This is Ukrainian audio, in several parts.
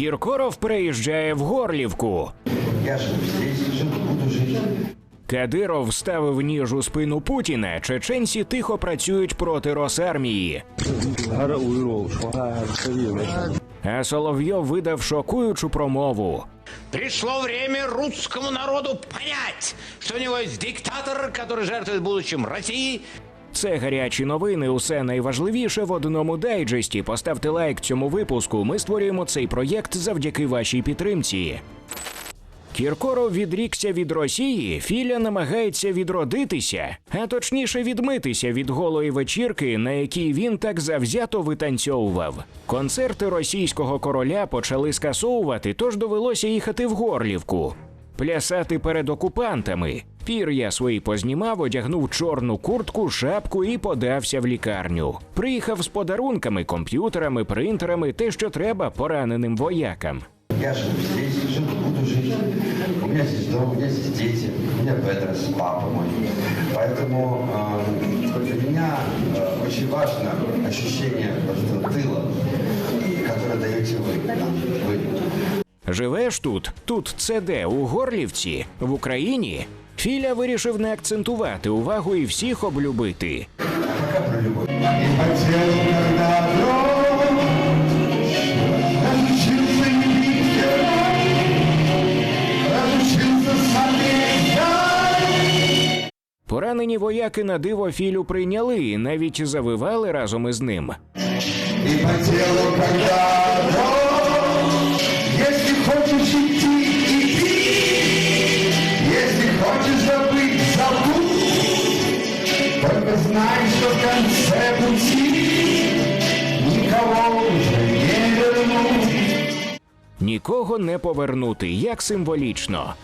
Кіркоров переїжджає в Горлівку. Я буду. Кадиров ставив ніж у спину Путіна. Чеченці тихо працюють проти Росармії. А Соловйов видав шокуючу промову. Пришло время русскому народу понять, что у него есть диктатор, который жертвует будущим России, Це гарячі новини. Усе найважливіше в одному дайджесті. Поставте лайк цьому випуску. Ми створюємо цей проєкт завдяки вашій підтримці. Кіркоров відрікся від Росії. Філя намагається відродитися, а точніше відмитися від голої вечірки, на якій він так завзято витанцьовував. Концерти російського короля почали скасовувати, тож довелося їхати в Горлівку Плясати перед окупантами. Пір'я свої познімав, одягнув чорну куртку, шапку і подався в лікарню. Приїхав з подарунками, комп'ютерами, принтерами, те, що треба пораненим воякам. Я живу здесь, жил, буду жить. У меня здесь дом, у меня здесь дети, у меня Петрос, папа мой. Поэтому э, для меня э, очень важно ощущение вот этого тыла, которое даете вы. нам, вы. Живеш тут? Тут це де? У Горлівці? В Україні? Філя вирішив не акцентувати увагу і всіх облюбити. Поранені вояки на диво Філю прийняли і навіть завивали разом із ним. И по телу Нікого не повернути, як символічно.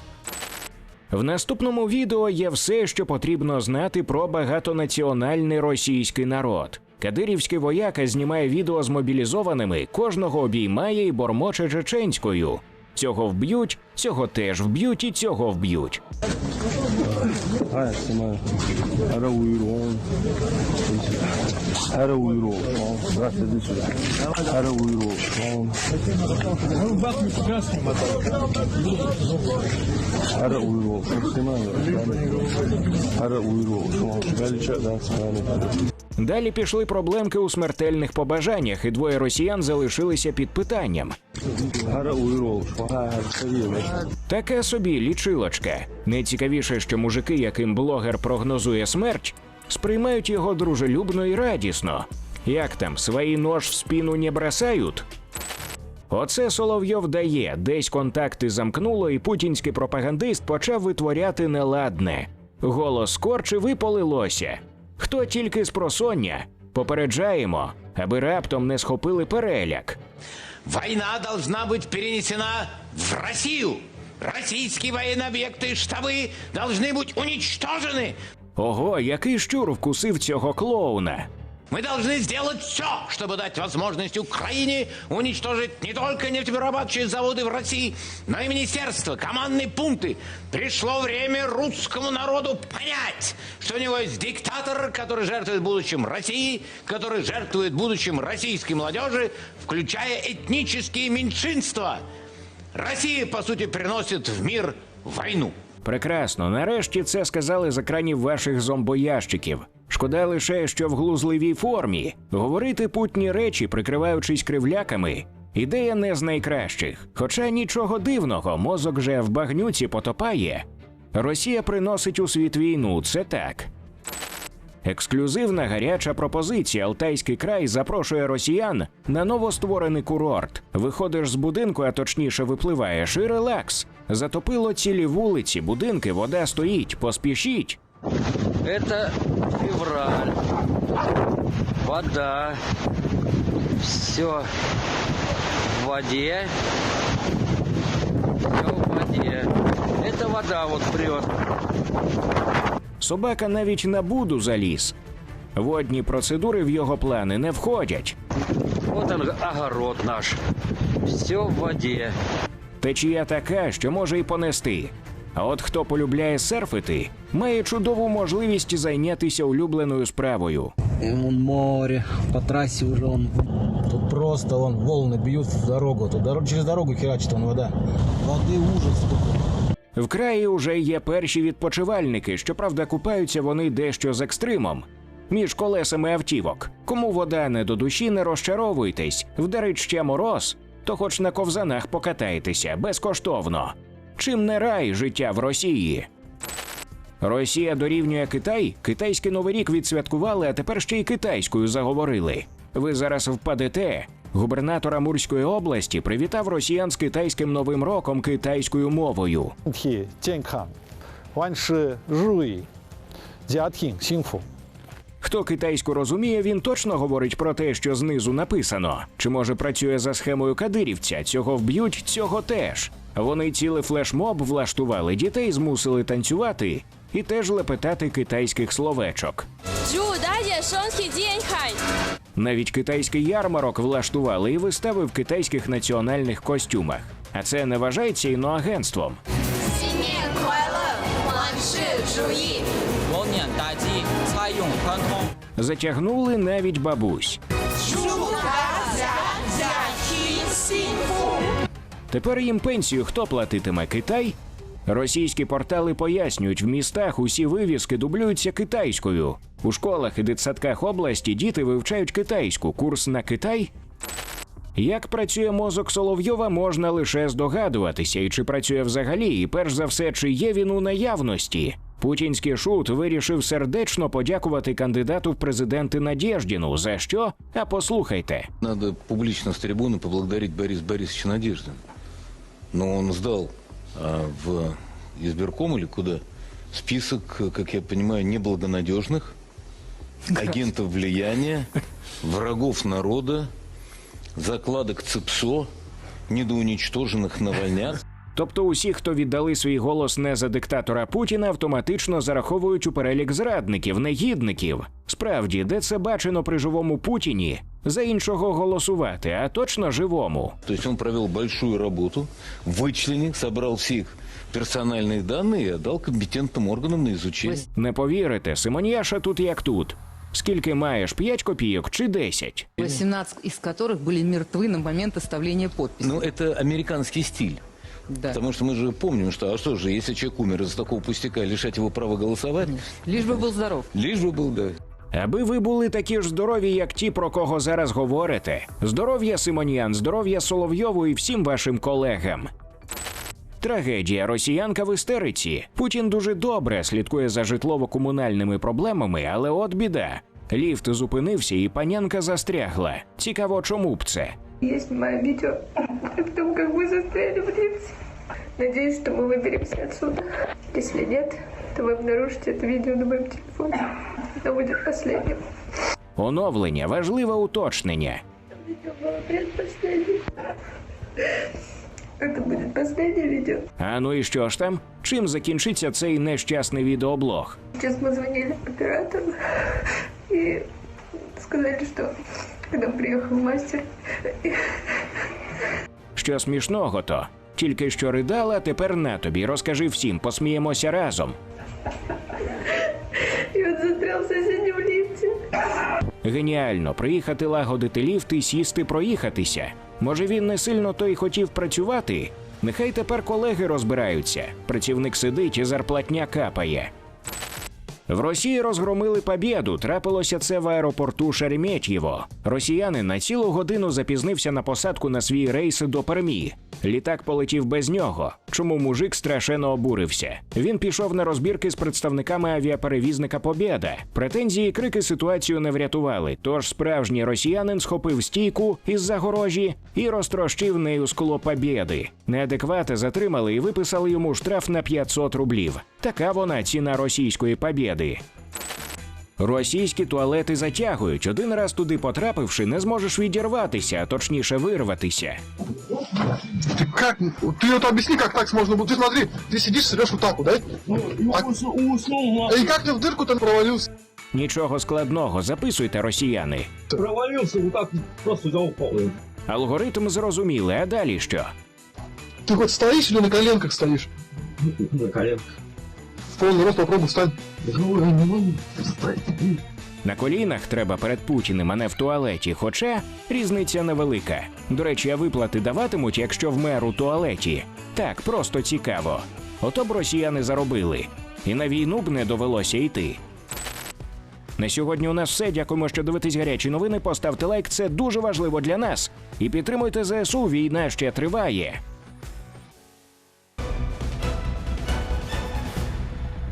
В наступному відео є все, що потрібно знати про багатонаціональний російський народ. Кадирівський вояка знімає відео з мобілізованими, кожного обіймає і бормоче чеченською. Цього вб'ють, цього теж вб'ють і цього вб'ють. Alright, somebody. Her uyruğun. Her uyruğun. Bırak dedi şöyle. Her uyruğun. Her uyruğun. Her uyruğun. Her uyruğun. Her uyruğun. Her uyruğun. Далі пішли проблемки у смертельних побажаннях, і двоє росіян залишилися під питанням. Таке собі лічилочка. Найцікавіше, що мужики, яким блогер прогнозує смерть, сприймають його дружелюбно і радісно. Як там, свої нож в спину не бросають? Оце Соловйов дає, десь контакти замкнуло, і путінський пропагандист почав витворяти неладне. Голос корчив і полилося. Хто тільки з просоння? Попереджаємо, аби раптом не схопили переляк. война должна быть перенесена в Россию. Российские военные объекты и штабы должны быть уничтожены. Ого, який щур вкусив цього клоуна. Мы должны сделать все, чтобы дать возможность Украине уничтожить не только нефтеперерабатывающие заводы в России, но и министерства, командные пункты. Пришло время русскому народу понять, что у него есть диктатор, который жертвует будущим России, который жертвует будущим российской молодежи, включая этнические меньшинства. Россия, по сути, приносит в мир войну. Прекрасно, нарешті це сказали з екранів ваших зомбоящиків. Шкода лише, що в глузливій формі говорити путні речі, прикриваючись кривляками. Ідея не з найкращих. Хоча нічого дивного, мозок же в багнюці потопає. Росія приносить у світ війну, це так. Ексклюзивна гаряча пропозиція. Алтайський край запрошує росіян на новостворений курорт. Виходиш з будинку, а точніше випливаєш, і релакс. Затопило цілі вулиці, будинки, вода стоїть. Поспішіть. Это февраль. Вода. Все в воде. Все в воде. Это вода вот прет. Собака навіть на буду заліз. Водні процедури в його плани не входять. Вот он, огород наш. Все в воде. Течія така, що може й понести. А от хто полюбляє серфити, має чудову можливість зайнятися улюбленою справою. И вон море, по трассе уже он тут просто он волны бьют в дорогу. Тут через дорогу херачит он вода. Воды ужас сколько. В краї уже є перші відпочивальники, щоправда, купаються вони дещо з екстримом. Між колесами автівок. Кому вода не до душі, не розчаровуйтесь. Вдарить ще мороз, то хоч на ковзанах покатайтеся безкоштовно. Чим не рай життя в Росії? Росія дорівнює Китай. Китайський новий рік відсвяткували, а тепер ще й китайською заговорили. Ви зараз впадете. Губернатора Мурської області привітав росіян з китайським новим роком китайською мовою. Хто китайську розуміє, він точно говорить про те, що знизу написано. Чи може працює за схемою кадирівця? Цього вб'ють, цього теж. Вони цілий флешмоб влаштували дітей, змусили танцювати і теж лепетати китайських словечок. Джу! Навіть китайський ярмарок влаштували і вистави в китайських національних костюмах. А це не вважається іноагентством. Затягнули навіть бабусь. Тепер їм пенсію хто платитиме Китай? Російські портали пояснюють, в містах усі вивіски дублюються китайською. У школах і дитсадках області діти вивчають китайську. Курс на Китай. Як працює мозок Соловйова, можна лише здогадуватися, і чи працює взагалі, і перш за все, чи є він у наявності. Путінський шут вирішив сердечно подякувати кандидату в президенти Надєждіну. За що? А послухайте. Надо публично с трибуны поблагодарить Бориса Борисовича Надеждина. Но он а, в избирком или куда список, как я понимаю, неблагонадежных, агентов влияния, врагов народа, закладок ЦИПСО, недоуничтоженных навальняк. Тобто усі, хто віддали свій голос не за диктатора Путіна, автоматично зараховують у перелік зрадників, негідників. Справді, де це бачено при живому Путіні? За іншого голосувати, а точно живому. То есть он провел большую работу, вычленил, собрал всех персональные данные и отдал компетентным органам на изучение. Не повірите, Симоньяша тут як тут. Скільки маєш, 5 копійок чи 10? 18 из которых были мертвы на момент оставления подписи. Ну, это американский стиль. да. Потому что мы же помним, что, а что же, если человек умер из-за такого пустяка, лишать его права голосовать? Лишь бы был здоров. Лишь бы был, да. Аби ви були такі ж здорові, як ті, про кого зараз говорите. Здоров'я Симоніан, здоров'я Соловйову і всім вашим колегам. Трагедія росіянка в істериці. Путін дуже добре слідкує за житлово-комунальними проблемами, але от біда. Ліфт зупинився і панянка застрягла. Цікаво, чому б це? Я снимаю видео о том, как мы застряли в лифте. Надеюсь, что мы выберемся отсюда. Если нет, то вы обнаружите это видео на моем телефоне. Это будет последним. Оновлення важливе уточнення. Видео было предпоследним. Это будет последнее видео. А ну і що ж там? Чим закінчиться цей нещасний відеоблог? Сейчас мы звонили оператору и сказали, что когда приехал мастер, Що смішного то? Тільки що ридала, тепер на тобі. Розкажи всім, посміємося разом. Геніально приїхати лагодити ліфт і сісти проїхатися. Може він не сильно той хотів працювати? Нехай тепер колеги розбираються. Працівник сидить і зарплатня капає. В Росії розгромили побєду. Трапилося це в аеропорту Шереметьєво. Росіянин на цілу годину запізнився на посадку на свій рейс до Пермі. Літак полетів без нього. Чому мужик страшенно обурився? Він пішов на розбірки з представниками авіаперевізника Побєда. Претензії і крики ситуацію не врятували. Тож справжній росіянин схопив стійку із загорожі і розтрощив нею скло Побєди. Неадеквати затримали і виписали йому штраф на 500 рублів. Така вона ціна російської побєди Російські туалети затягують. Один раз туди потрапивши, не зможеш відірватися, а точніше вирватися. Ты как? Ты это объясни, как так можно было. Ты смотри, ты сидишь, срешь вот так вот, да? А, и как ты в дырку-то провалился? Нічого складного, записуйте, росіяни. Провалился вот так, просто взял упал. Алгоритм зрозуміли, а далі що? Ты хоть стоишь или на коленках стоишь? На коленках. В полный рост попробуй встать. На колінах треба перед Путіним, а не в туалеті. Хоча різниця невелика. До речі, а виплати даватимуть, якщо вмер у туалеті. Так, просто цікаво. Ото б росіяни заробили. І на війну б не довелося йти. На сьогодні у нас все. Дякуємо, що дивитесь гарячі новини. Поставте лайк, це дуже важливо для нас. І підтримуйте ЗСУ. Війна ще триває.